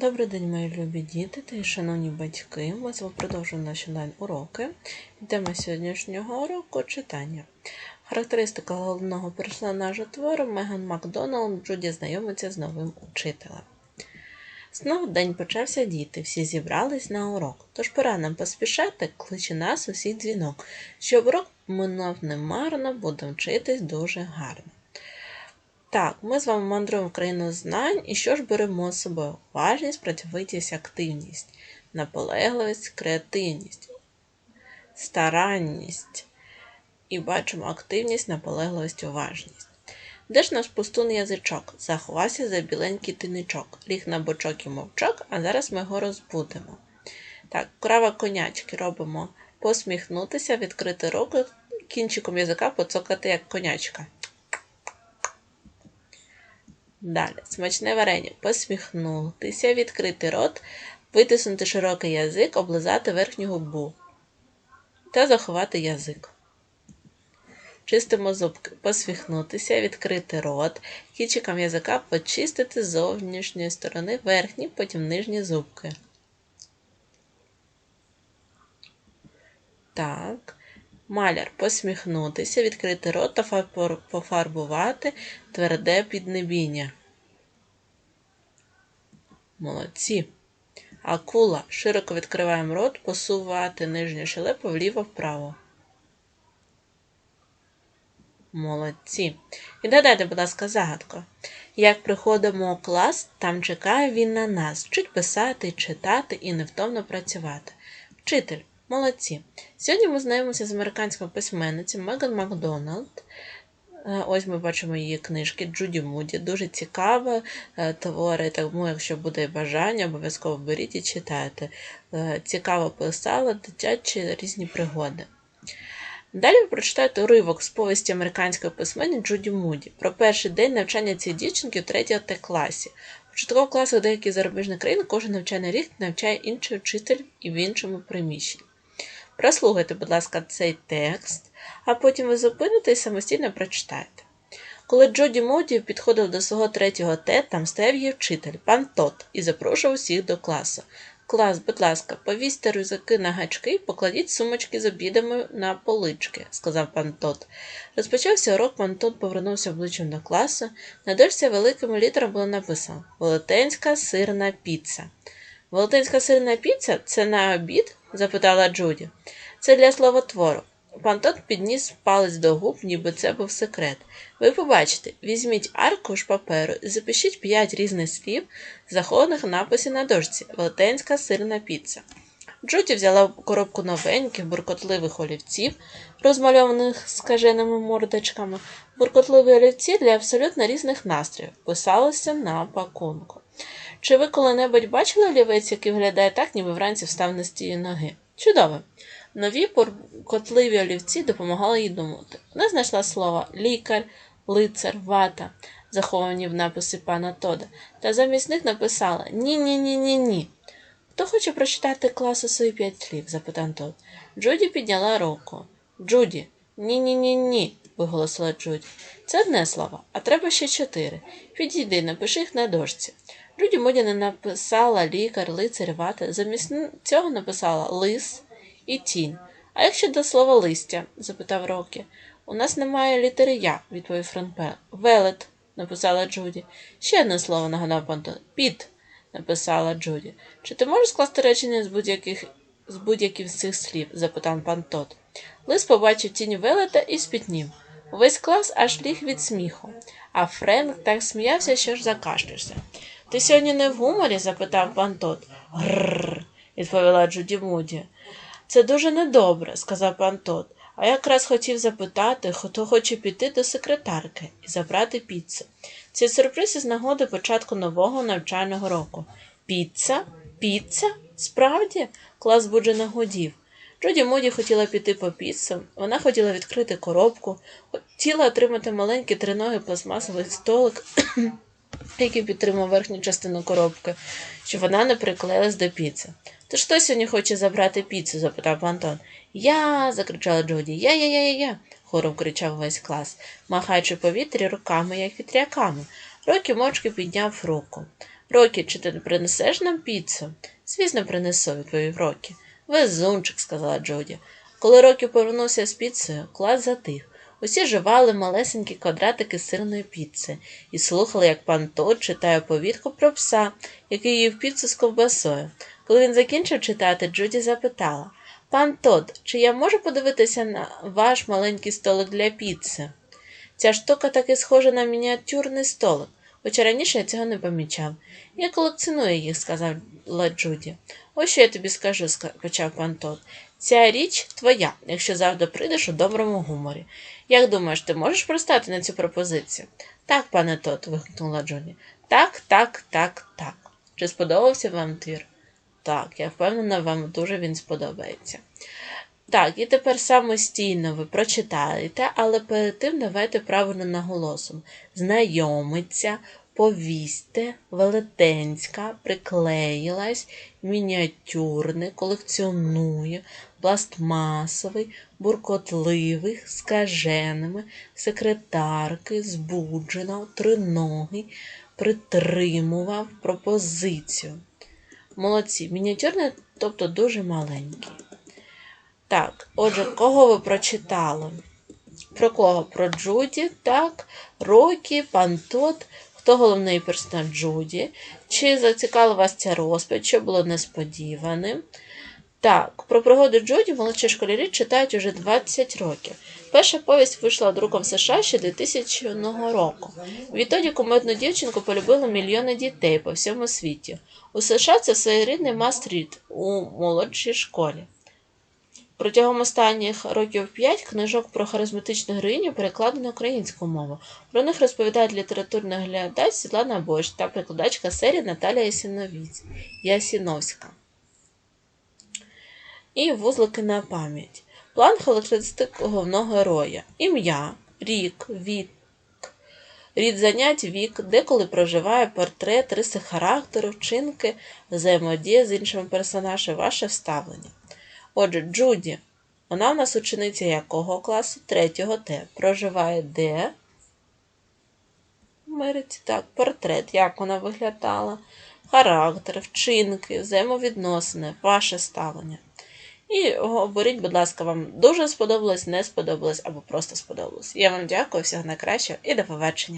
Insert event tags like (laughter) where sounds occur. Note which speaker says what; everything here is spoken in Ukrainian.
Speaker 1: Добрий день, мої любі діти та шановні батьки. Ми з вами продовжуємо наші онлайн-уроки. Тема сьогоднішнього уроку читання. Характеристика головного персонажа твору Меган Макдоналд Джуді знайомиться з новим учителем. Знов день почався діти, всі зібрались на урок. Тож пора нам поспішати, кличе нас усіх дзвінок. Щоб урок минув немарно, будемо вчитись дуже гарно. Так, ми з вами мандруємо в країну знань, і що ж беремо з собою? Уважність, працьовитість, активність, наполегливість, креативність, старанність. І бачимо активність, наполегливість, уважність. Де ж наш пустун язичок? Заховався за біленький тиничок, ліг на бочок і мовчок, а зараз ми його розбудемо. Так, крава конячки робимо посміхнутися, відкрити руки, кінчиком язика поцокати, як конячка. Далі, смачне варення. Посміхнутися, відкрити рот, витиснути широкий язик, облизати верхню губу та заховати язик. Чистимо зубки, посміхнутися, відкрити рот, кінчиком язика почистити з зовнішньої сторони верхні, потім нижні зубки. Так. Маляр посміхнутися, відкрити рот та пофарбувати тверде піднебіння. Молодці. Акула. Широко відкриваємо рот, посувати нижню щелепу вліво-вправо. Молодці. І додайте, будь ласка, загадку. Як приходимо у клас, там чекає він на нас. Вчить писати, читати і невтомно працювати. Вчитель. Молодці. Сьогодні ми знаємося з американською письменницею Меган Макдоналд. Е, ось ми бачимо її книжки Джуді Муді. Дуже цікаві е, твори, тому, якщо буде бажання, обов'язково беріть і читайте. Е, цікаво писала дитячі різні пригоди. Далі ви прочитаєте уривок з повісті американської письменниці Джуді Муді про перший день навчання цієї дівчинки в 3 Т класі. У початкових класах деяких зарубіжних країн кожен навчальний рік навчає інший вчитель і в іншому приміщенні. Прослухайте, будь ласка, цей текст, а потім ви зупините і самостійно прочитаєте. Коли Джоді Моді підходив до свого третього Т, там стояв її вчитель, пан Тот, і запрошував всіх до класу. Клас, будь ласка, повісьте рюкзаки на гачки і покладіть сумочки з обідами на полички, сказав пан Тот. Розпочався урок, пан Тот повернувся обличчям до класу. На дошці великими літерами було написано Велетенська сирна піца. Велетенська сирна піца це на обід? Запитала Джуді. Це для словотвору. Пантот підніс палець до губ, ніби це був секрет. Ви побачите, візьміть аркуш паперу і запишіть п'ять різних слів, захованих написів на дошці Велетенська сирна піца. Джуді взяла коробку новеньких, буркотливих олівців, розмальованих скаженими мордочками. Буркотливі олівці для абсолютно різних настроїв писалися на пакунку. Чи ви коли-небудь бачили олівець, який виглядає так, ніби вранці встав на стії ноги? Чудово! Нові поркотливі олівці допомагали їй думати. Вона знайшла слова лікар, лицар, вата, заховані в написі пана Тода, та замість них написала Ні-ні-ні-ні-ні. Хто хоче прочитати класу свої п'ять слів? запитав Тод. Джуді підняла руку. Джуді, ні-ні-ні-ні, виголосила Джуді. Це одне слово, а треба ще чотири. Підійди, напиши їх на дошці. Джуді Моді не написала лікар, лицар, вата. Замість цього написала лис і тінь. А як щодо слова листя? запитав Рокі. У нас немає літери Я, відповів Франпе. Велет, написала Джуді. Ще одне слово нагадав Пантон. Піт, написала Джуді. Чи ти можеш скласти речення з будь-яких з будь-яких з цих слів? запитав пан Тот. Лис побачив тінь велета і спітнів. Увесь клас аж ліг від сміху, а Френк так сміявся, що ж закашлявся. Ти сьогодні не в гуморі? запитав пан Тот. Грррр, відповіла Джуді Муді. Це дуже недобре, сказав пан Тот. А я якраз хотів запитати, хто хоче піти до секретарки і забрати піцу. Це сюрприз із нагоди початку нового навчального року. Піца? Піца? Справді? Клас буджено гудів. Джоді Моді хотіла піти по піцу, вона хотіла відкрити коробку, хотіла отримати маленький триногий пластмасовий столик, (clears throat) який підтримав верхню частину коробки, щоб вона не приклеїлась до піци. То хто сьогодні хоче забрати піцу? запитав Антон. Я. закричала Джоді. Я, я, я, я, я. хором кричав весь клас, махаючи повітрі руками, як вітряками. Рокі мовчки підняв руку. Рокі, чи ти принесеш нам піцу? Звісно, принесу, відповів Рокі. Везунчик, сказала Джуді. Коли Рокі повернувся з піцею, клас затих. Усі жували малесенькі квадратики сирної піци і слухали, як пан Тод читає повідку про пса, який їв піцу з ковбасою. Коли він закінчив читати, Джуді запитала Пан Тод, чи я можу подивитися на ваш маленький столик для піци? Ця штука таки схожа на мініатюрний столик, хоча раніше я цього не помічав. Я колекціоную їх, сказала Джуді. Ось що я тобі скажу, почав пан Тод. Ця річ твоя, якщо завжди прийдеш у доброму гуморі. Як думаєш, ти можеш пристати на цю пропозицію? Так, пане Тот, вигукнула Джуді. Так, так, так, так. Чи сподобався вам твір? Так, я впевнена, вам дуже він сподобається. Так, і тепер самостійно ви прочитаєте, але перед тим давайте правильно наголосом. Знайомиться, повісьте, велетенська, приклеїлась, мініатюрний, колекціонує, пластмасовий, буркотливий, скаженими, секретарки, збуджено, триногий, притримував пропозицію. Молодці, мініатюрний, тобто дуже маленький. Так, отже, кого ви прочитали? Про кого? Про Джуді, так, Рокі, пан Тот. Хто головний персонаж Джуді? Чи зацікавила вас ця розповідь, що було несподіваним? Так, про пригоди Джуді молодші школярі читають уже 20 років. Перша повість вийшла друком США ще 2000 року. Відтоді кумедну дівчинку полюбили мільйони дітей по всьому світі. У США це своєрідний мастріт у молодшій школі. Протягом останніх років п'ять книжок про харизматичну героїню перекладено на українську мову. Про них розповідають літературний глядач Світлана Бойч та перекладачка серії Наталія Ясіновіць- Ясіновська. І вузлики на пам'ять. План характеристик головного героя. Ім'я, рік, вік, рід занять, вік, деколи проживає портрет, риси характеру, вчинки, взаємодія з іншими персонажами, ваше вставлення. Отже, Джуді, вона у нас учениця якого класу? Третього Т. Проживає де? В Америці, так, портрет, як вона виглядала, характер, вчинки, взаємовідносини, ваше ставлення. І оберіть, будь ласка, вам дуже сподобалось, не сподобалось або просто сподобалось. Я вам дякую, всього найкращого і до побачення.